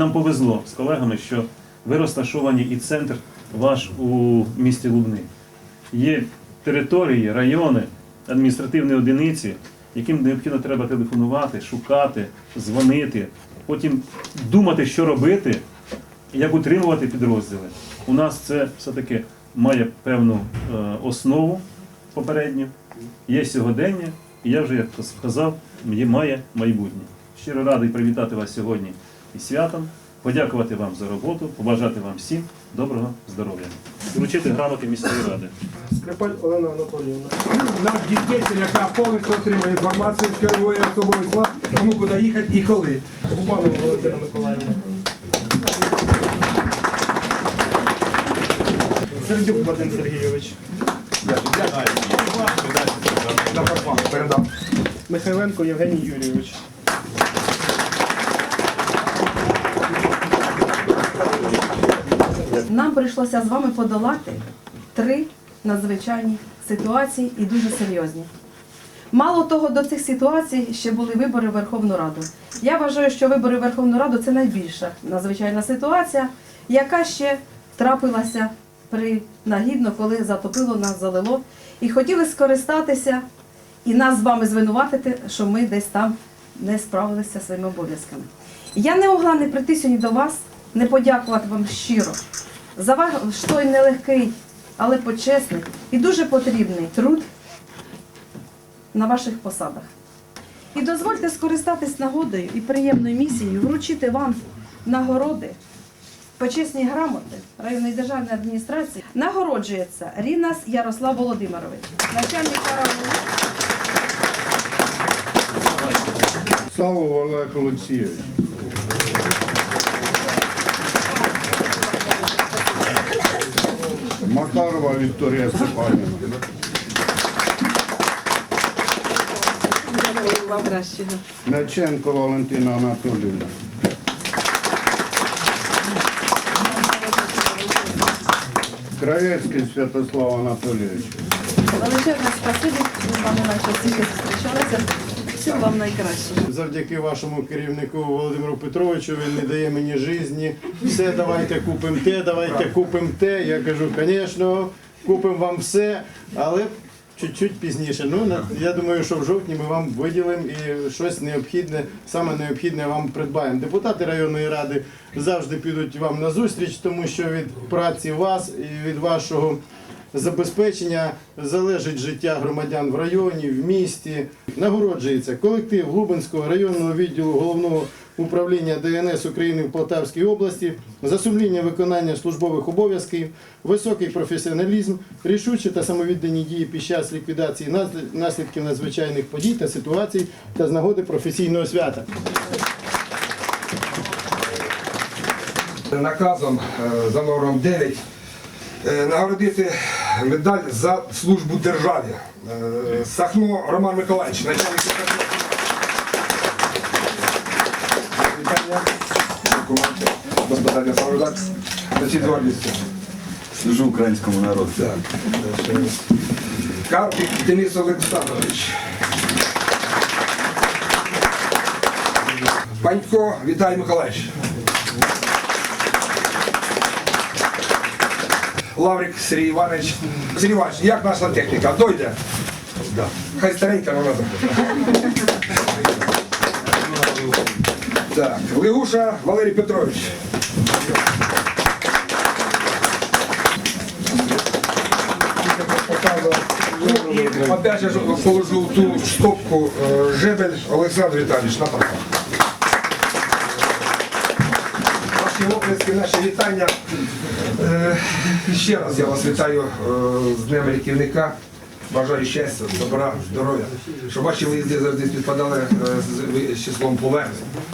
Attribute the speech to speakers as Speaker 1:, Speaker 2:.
Speaker 1: нам повезло з колегами, що ви розташовані і центр ваш у місті Лубни. Є території, райони, адміністративні одиниці, яким необхідно треба телефонувати, шукати, дзвонити, потім думати, що робити, як утримувати підрозділи. У нас це все-таки має певну е, основу попередню, є сьогодення, і я вже як сказав, має майбутнє. Щиро радий привітати вас сьогодні із святом, подякувати вам за роботу, побажати вам всім доброго здоров'я. Вручити грамоти міської ради.
Speaker 2: Скрипаль Олена Анатоліївна.
Speaker 3: Наш дітей, яка повністю отримує інформацію, керує особовий склад, кому куди їхати і коли.
Speaker 2: Губанова Валентина Миколаївна. Сердюк Вадим Сергійович.
Speaker 3: На парфам передам.
Speaker 2: Михайленко Євгеній Юрійович.
Speaker 4: Нам прийшлося з вами подолати три надзвичайні ситуації і дуже серйозні. Мало того, до цих ситуацій ще були вибори в Верховну Раду. Я вважаю, що вибори в Верховну Раду це найбільша надзвичайна ситуація, яка ще трапилася принагідно, коли затопило нас, залило, і хотіли скористатися і нас з вами звинуватити, що ми десь там не справилися своїми обов'язками. Я не могла не прийти сьогодні до вас, не подякувати вам щиро за ваш той нелегкий, але почесний і дуже потрібний труд на ваших посадах. І дозвольте скористатись нагодою і приємною місією вручити вам нагороди, почесні грамоти районної державної адміністрації. Нагороджується Рінас Ярослав Володимирович, начальник караулу.
Speaker 5: Савов Олег Олексійович. Макарова Вікторія Степанівна.
Speaker 4: Вам.
Speaker 5: Мяченко Валентина Анатоліївна. Краєцький Святослав Анатолійович.
Speaker 4: Величезне спасибі, ми з вами найчастіше зустрічалися. Всього вам найкращого.
Speaker 6: Завдяки вашому керівнику Володимиру Петровичу він не дає мені житті. Все, давайте купимо те, давайте купимо те. Я кажу, звісно, купимо вам все, але чуть-чуть пізніше. Ну, я думаю, що в жовтні ми вам виділимо і щось необхідне, саме необхідне вам придбаємо. Депутати районної ради завжди підуть вам на зустріч, тому що від праці вас і від вашого забезпечення залежить життя громадян в районі, в місті. Нагороджується колектив Глубинського районного відділу головного управління ДНС України в Полтавській області за сумління виконання службових обов'язків, високий професіоналізм, рішучі та самовіддані дії під час ліквідації наслід- наслідків надзвичайних подій та ситуацій та з нагоди професійного свята.
Speaker 3: Наказом е, за номером 9 е, нагородити медаль за службу державі. Е, Сахно Роман Миколаївич, начальник з гордістю.
Speaker 7: Служу українському народу.
Speaker 3: Так. Карпік Денис Олександрович. Панько Віталій Миколаївич. Лаврик Сергій Іванович. Сергій Іванович, як наша техніка? Дойде? Да. Хай старенька, але надо. Так, Легуша Валерій Петрович. Опять же положу ту стопку е, Жебель Олександр Віталійович на парках. Ваші оплески, наші вітання. Е, Ще раз я вас вітаю е, з Днем рятівника. Бажаю щастя, добра, здоров'я, щоб ваші виїзди завжди співпадали е, з числом повернень.